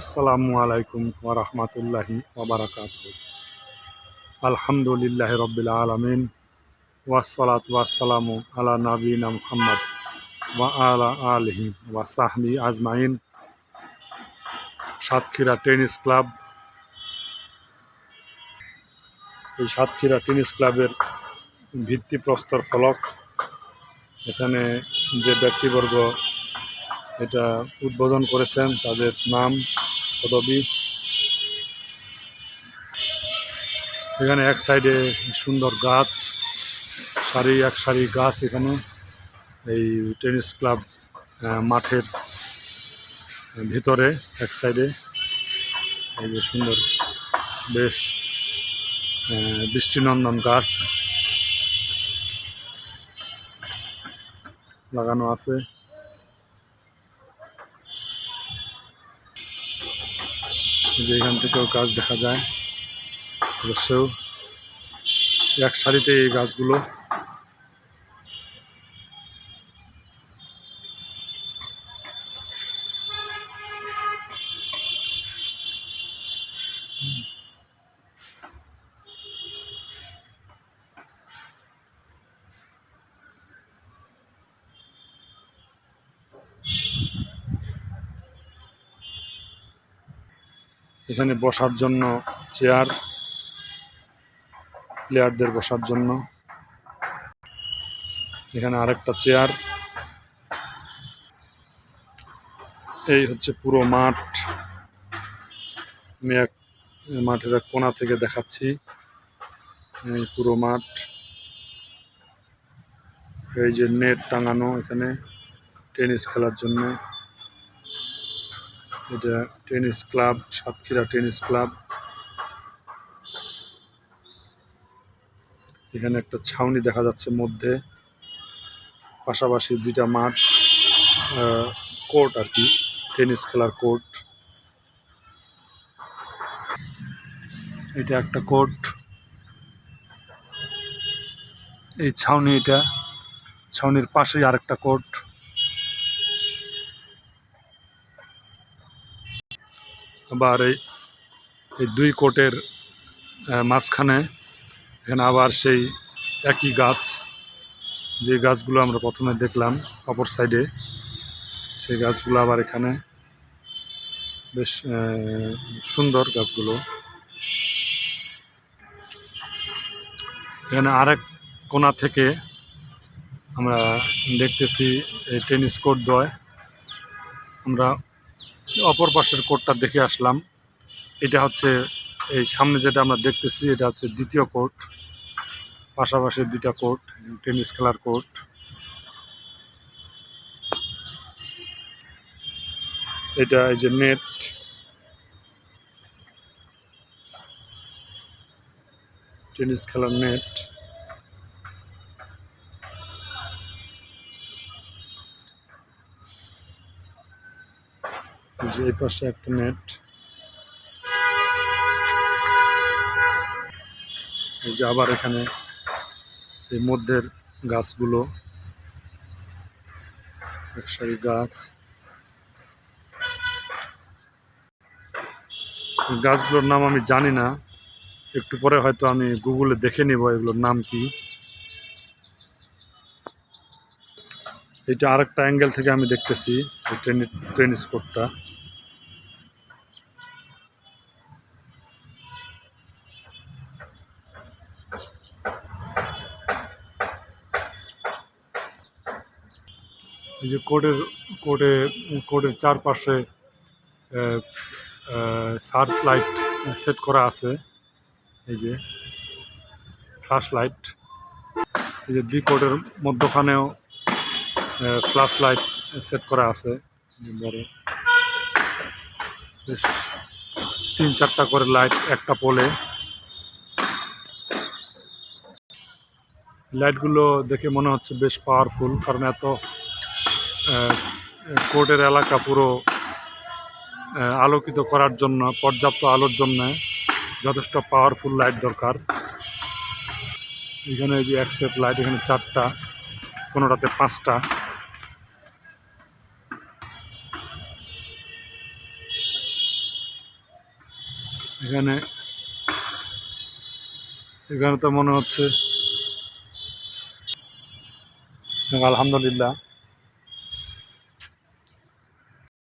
আসসালামু আলাইকুম ওরহমতুল্লাহি ওবরাকাত আলহামদুলিল্লাহ রবিল আলমিন ওয়াসালাত ওয়াসালামু আলা নবীনা মুহাম্মদ ওয়া আলা আলহি ওয়া সাহবি আজমাইন। Satkhira tennis club. এই সাতক্ষীরা টেনিস ক্লাবের ভিত্তিপ্রস্তর ফলক। এখানে যে ব্যক্তিবর্গ এটা উদ্বোধন করেছেন, তাদের নাম পদবি এখানে এক সাইডে সুন্দর গাছ সারি এক সারি গাছ এখানে। এই টেনিস ক্লাব মাঠের ভিতরে এক সাইডে। এই যে সুন্দর বেশ আহ, দৃষ্টিনন্দন গাছ লাগানো আছে। যে এখান থেকেও গাছ দেখা যায়। অবশ্যই এক সারিতে এই গাছগুলো এখানে বসার জন্য চেয়ার প্লেয়ারদের বসার জন্য। এখানে আরেকটা চেয়ার এই হচ্ছে পুরো মাঠ। আমি এক মাঠের এক কোণা থেকে দেখাচ্ছি। পুরো মাঠ। এই যে নেট টাঙানো এখানে। টেনিস খেলার জন্য। এটা tennis club, Satkhira tennis club. এখানে একটা ছাউনি দেখা যাচ্ছে মধ্যে। পাশাপাশি দুইটা মাঠ কোর্ট আর কি, টেনিস খেলার কোর্ট। এটা একটা কোর্ট। এই ছাউনি এটা, ছাউনির পাশেই আরেকটা কোর্ট। আবার এই দুই কোটের মাঝখানে, এখানে আবার সেই একই গাছ, যে গাছগুলো আমরা প্রথমে দেখলাম অপর সাইডে, সেই গাছগুলো আবার এখানে বেশ সুন্দর গাছগুলো। এখানে আরেক কোণা থেকে আমরা দেখতেছি এই টেনিস কোর্ট দয়। আমরা অপর পাশের কোর্টটা দেখে আসলাম। এটা হচ্ছে এই সামনে যেটা আমরা দেখতেছি, এটা হচ্ছে দ্বিতীয় কোর্ট, পাশাপাশি দুইটা কোর্ট, টেনিস খেলার কোর্ট। এটা এই যে নেট। টেনিস খেলার নেট। যে এই পাশে একটা নেট এই যে আবার এখানে এই মধ্যের গাছগুলো এক সারি গাছ গাছগুলোর নাম আমি জানি না। একটু পরে হয়তো আমি গুগলে দেখে নিব এগুলোর নাম কি। এটা আরেকটা অ্যাঙ্গেল থেকে আমি দেখতেছি, এই টেনি টেনিস এই যে কোর্টের, কোর্টে, কোর্টের চারপাশে সার্চ লাইট সেট করা আছে। এই যে ফ্ল্যাশ লাইট। এই যে দুই কোর্টের মধ্যখানেও ফ্ল্যাশ লাইট সেট করা আছে। বড়। বেশ, তিন চারটা করে লাইট একটা পোলে। লাইটগুলো দেখে মনে হচ্ছে বেশ পাওয়ারফুল, কারণ এত কোর্টের এলাকা পুরো আলোকিত করার জন্য, পর্যাপ্ত আলোর জন্য যথেষ্ট পাওয়ারফুল লাইট দরকার। এখানে যে সেট লাইট এখানে চারটা, কোনোটাতে পাঁচটা। এখানে এখানে তো মনে হচ্ছে, আলহামদুলিল্লাহ।